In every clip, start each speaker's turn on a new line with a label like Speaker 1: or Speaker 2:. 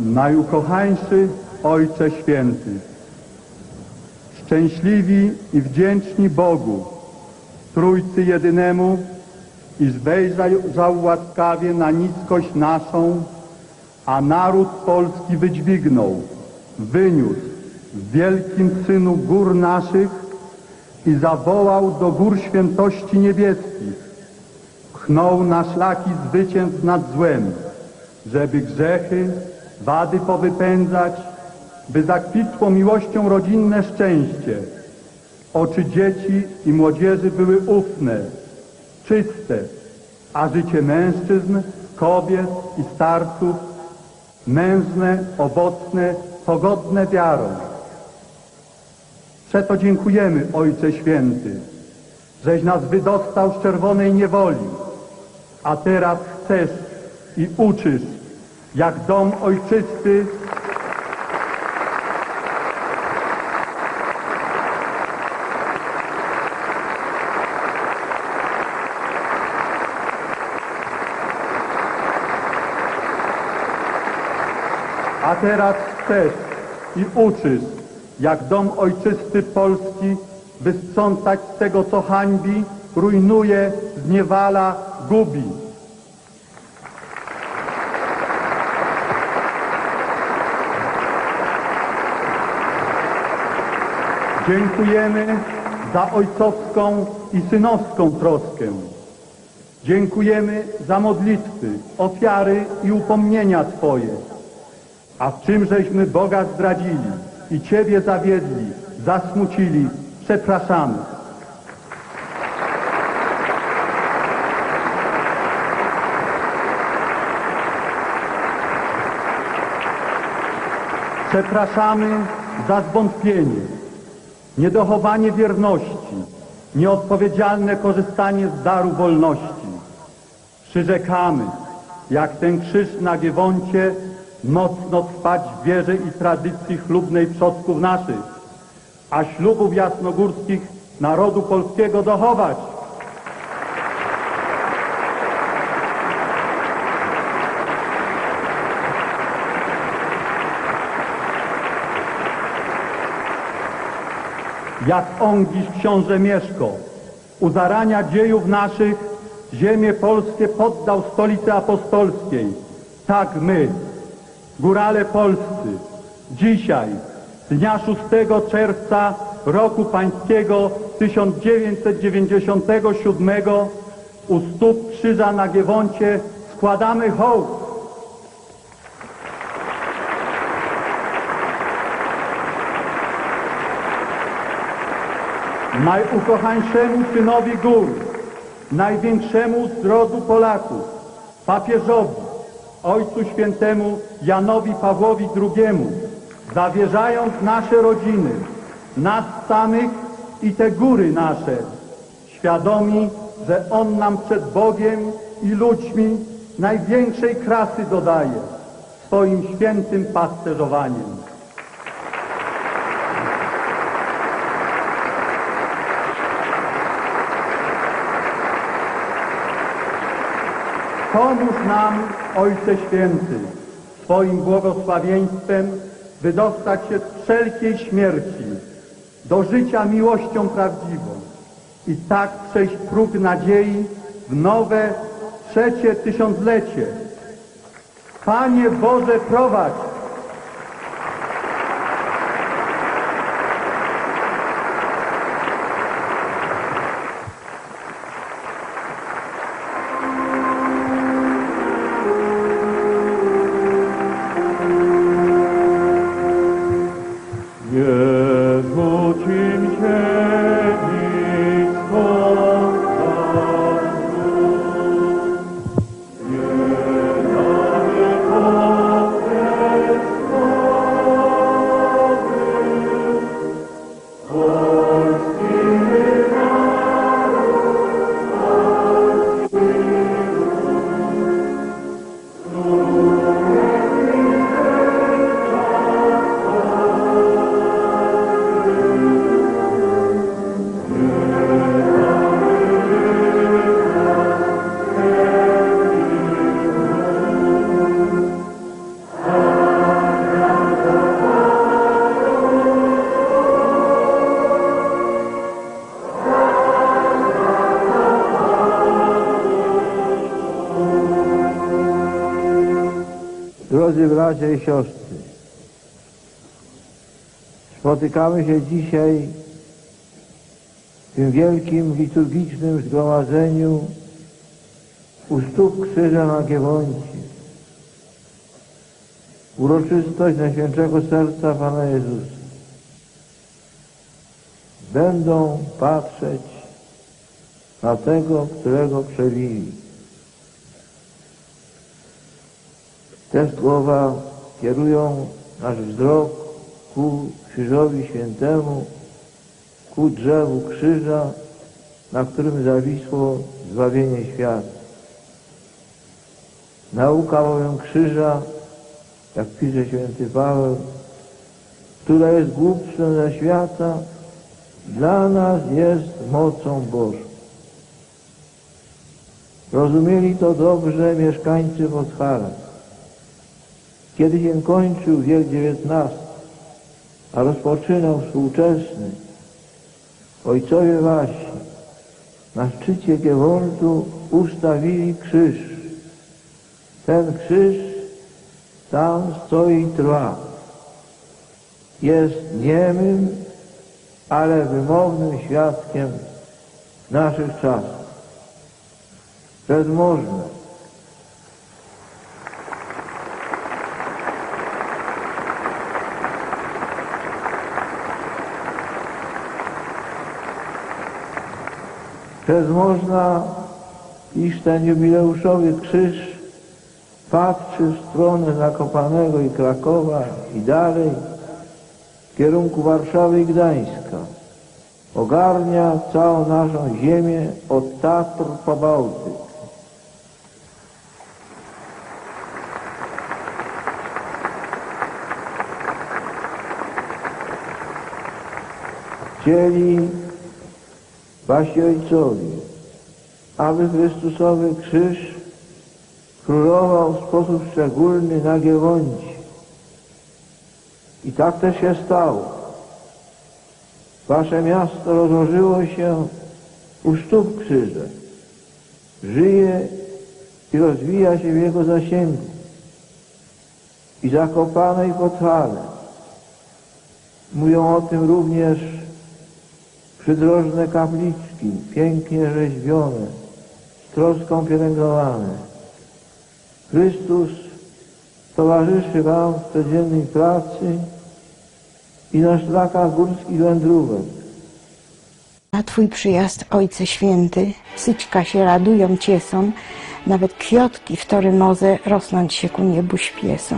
Speaker 1: Najukochańszy Ojcze Święty, szczęśliwi i wdzięczni Bogu, Trójcy Jedynemu, iż wejrzał łaskawie na niskość naszą, a naród polski wydźwignął, wyniósł w wielkim Synu gór naszych i zawołał do gór świętości niebieskich. Pchnął na szlaki zwycięstw nad złem, żeby grzechy, wady powypędzać, by zakwitło miłością rodzinne szczęście. Oczy dzieci i młodzieży były ufne, czyste, a życie mężczyzn, kobiet i starców mężne, owocne, pogodne wiarą. Przeto dziękujemy, Ojcze Święty, żeś nas wydostał z czerwonej niewoli, a teraz chcesz i uczysz, jak dom ojczysty A teraz chcesz i uczysz, jak dom ojczysty Polski, by sprzątać z tego, co hańbi, rujnuje, zniewala, gubi. Dziękujemy za ojcowską i synowską troskę. Dziękujemy za modlitwy, ofiary i upomnienia Twoje. A w czym żeśmy Boga zdradzili i Ciebie zawiedli, zasmucili, przepraszamy. Przepraszamy za zwątpienie, niedochowanie wierności, nieodpowiedzialne korzystanie z daru wolności. Przyrzekamy, jak ten krzyż na Giewoncie, mocno trwać w wierze i tradycji chlubnej przodków naszych, a ślubów jasnogórskich narodu polskiego dochować. Jak ongiś książę Mieszko, u zarania dziejów naszych ziemię polskie poddał stolicy apostolskiej, tak my, Górale polscy, dzisiaj, dnia 6 czerwca roku pańskiego 1997 u stóp krzyża na Giewoncie składamy hołd. Najukochańszemu synowi gór, największemu z rodu Polaków, papieżowi, Ojcu Świętemu Janowi Pawłowi II, zawierzając nasze rodziny, nas samych i te góry nasze, świadomi, że On nam przed Bogiem i ludźmi największej krasy dodaje swoim świętym pasterzowaniem. Pomóż nam, Ojcze Święty, swoim błogosławieństwem wydostać się z wszelkiej śmierci do życia miłością prawdziwą i tak przejść próg nadziei w nowe, trzecie tysiąclecie. Panie Boże, prowadź!
Speaker 2: Bracia i siostry, spotykamy się dzisiaj w tym wielkim liturgicznym zgromadzeniu u stóp krzyża na Giewoncie. Uroczystość Najświętszego Serca Pana Jezusa. Będą patrzeć na tego, którego przewili. Te słowa kierują nasz wzrok ku Krzyżowi Świętemu, ku drzewu krzyża, na którym zawisło zbawienie świata. Nauka bowiem krzyża, jak pisze święty Paweł, która jest głupstwem ze świata, dla nas jest mocą Bożą. Rozumieli to dobrze mieszkańcy Podhala. Kiedy się kończył wiek XIX, a rozpoczynał współczesny, ojcowie wasi na szczycie Gewoltu ustawili krzyż. Ten krzyż tam stoi trwa. Jest niemym, ale wymownym świadkiem naszych czasów. Bezmożne. Bezmożna, iż ten jubileuszowy krzyż patrzy w stronę Zakopanego i Krakowa i dalej w kierunku Warszawy i Gdańska. Ogarnia całą naszą ziemię od Tatr po Bałtyk. Chcieli wasi ojcowie, aby Chrystusowy krzyż królował w sposób szczególny na Giewoncie. I tak też się stało. Wasze miasto rozłożyło się u stóp krzyża. Żyje i rozwija się w jego zasięgu. I Zakopane i Podhale. Mówią o tym również przydrożne kapliczki, pięknie rzeźbione, z troską pielęgnowane. Chrystus towarzyszy Wam w codziennej pracy i na szlakach górskich wędrówek.
Speaker 3: Na Twój przyjazd, Ojcze Święty, syćka się radują ciesą, nawet kwiotki w tory moze rosnąć się ku niebu śpiesą.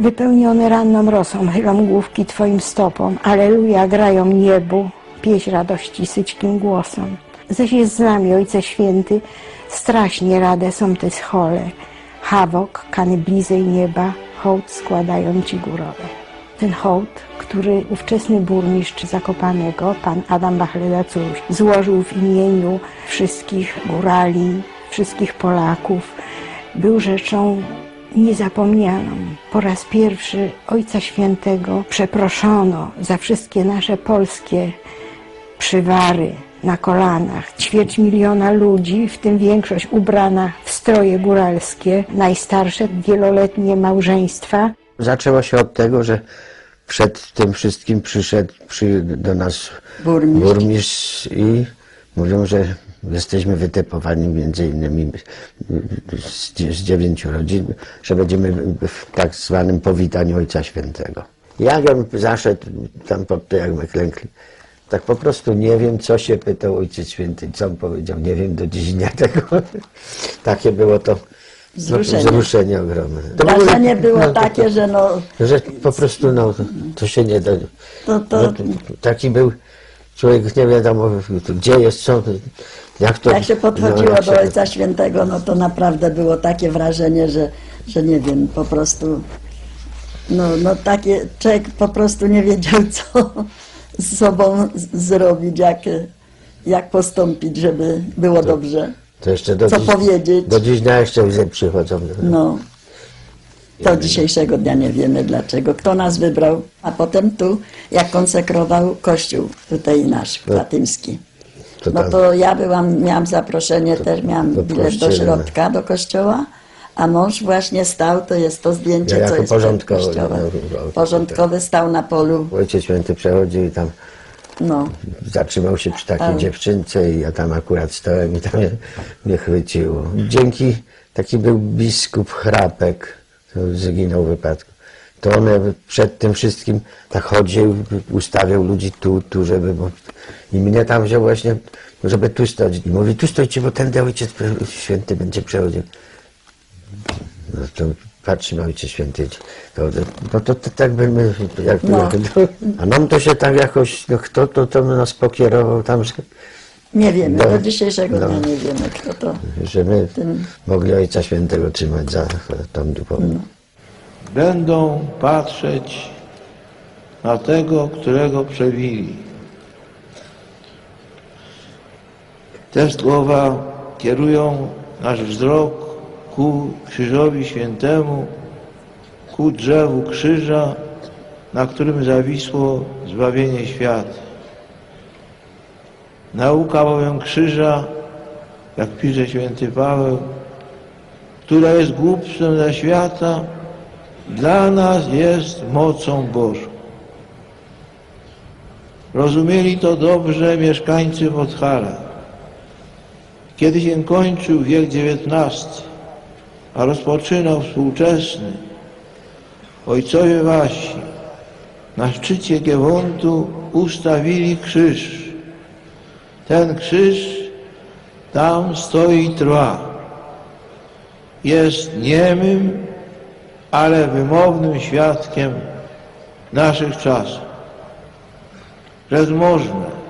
Speaker 3: Wypełnione ranną rosą, chylą główki Twoim stopom, Aleluja grają niebu, pieśń radości syćkim głosom. Zaś jest z nami, Ojcze Święty, strasznie rade są te schole, hawok, kany bliżej nieba, hołd składają Ci górowe. Ten hołd, który ówczesny burmistrz Zakopanego, pan Adam Bachleda-Curuś, złożył w imieniu wszystkich górali, wszystkich Polaków, był rzeczą niezapomnianą. Po raz pierwszy Ojca Świętego przeproszono za wszystkie nasze polskie przywary na kolanach. Ćwierć miliona ludzi, w tym większość ubrana w stroje góralskie, najstarsze wieloletnie małżeństwa.
Speaker 4: Zaczęło się od tego, że przed tym wszystkim przyszedł przy, do nas
Speaker 5: Burmistrz.
Speaker 4: burmistrz i mówią, że jesteśmy wytypowani między innymi z, z dziewięciu rodzin, że będziemy w tak zwanym powitaniu Ojca Świętego. Jak on zaszedł tam pod to, jak my klękli, tak po prostu nie wiem, co się pytał Ojciec Święty, co on powiedział, nie wiem do dziś dnia tego. Takie było to
Speaker 5: Wzruszenie.
Speaker 4: wzruszenie ogromne. To było-
Speaker 5: Wrażenie było
Speaker 4: no, to-
Speaker 5: takie, że no,
Speaker 4: że po prostu no, to się nie da.
Speaker 5: to, to
Speaker 4: No, taki był człowiek, nie wiadomo gdzie jest, co, jak to.
Speaker 5: jak się podchodziło
Speaker 4: no, jak
Speaker 5: do Ojca Świętego, no to naprawdę było takie wrażenie, że, że nie wiem, po prostu, no, no takie, człowiek po prostu nie wiedział, co z sobą zrobić, jak, jak postąpić, żeby było dobrze.
Speaker 4: To jeszcze do
Speaker 5: co
Speaker 4: dziś,
Speaker 5: powiedzieć.
Speaker 4: Do dziś dnia jeszcze przychodzą.
Speaker 5: No, do dzisiejszego dnia nie wiemy dlaczego. Kto nas wybrał, a potem tu, jak konsekrował kościół tutaj nasz, fatymski. No to ja byłam, miałam zaproszenie, też miałam bilet do
Speaker 4: no.
Speaker 5: środka, do kościoła, A mąż właśnie stał, to jest to zdjęcie,
Speaker 4: Ja
Speaker 5: co jest
Speaker 4: porządkowy,
Speaker 5: kościołem.
Speaker 4: no, no,
Speaker 5: Porządkowy stał na polu,
Speaker 4: Ojciec Święty przechodził i tam
Speaker 5: no.
Speaker 4: zatrzymał się przy takiej
Speaker 5: Ale-
Speaker 4: dziewczynce i ja tam akurat stałem i tam mnie, mnie chwyciło. Dzięki, taki był biskup Chrapek, zginął w wypadku. To on przed tym wszystkim tak chodził, ustawiał ludzi tu, tu, żeby... Bo... I mnie tam wziął właśnie, żeby tu stać. I mówi, tu stojcie, bo tędy Ojciec Święty będzie przechodził. No to patrzymy Ojciec Święty. To, no to, to tak by my, jak,
Speaker 5: No.
Speaker 4: a nam to się tak jakoś, no kto to, to nas pokierował tam, że,
Speaker 5: Nie wiemy,
Speaker 4: No.
Speaker 5: do dzisiejszego
Speaker 4: No.
Speaker 5: dnia nie wiemy, kto to.
Speaker 4: że my
Speaker 5: Ten-
Speaker 4: mogli Ojca Świętego trzymać za tą dupą.
Speaker 2: Będą patrzeć na tego, którego przewili. Te słowa kierują nasz wzrok ku Krzyżowi Świętemu, ku drzewu krzyża, na którym zawisło zbawienie świata. Nauka bowiem krzyża, jak pisze święty Paweł, która jest głupstwem dla świata, dla nas jest mocą Bożą. Rozumieli to dobrze mieszkańcy Wodhara. Kiedy się kończył wiek XIX, a rozpoczynał współczesny, ojcowie wasi na szczycie Giewontu ustawili krzyż. Ten krzyż tam stoi trwa. Jest niemym, ale wymownym świadkiem naszych czasów. Że można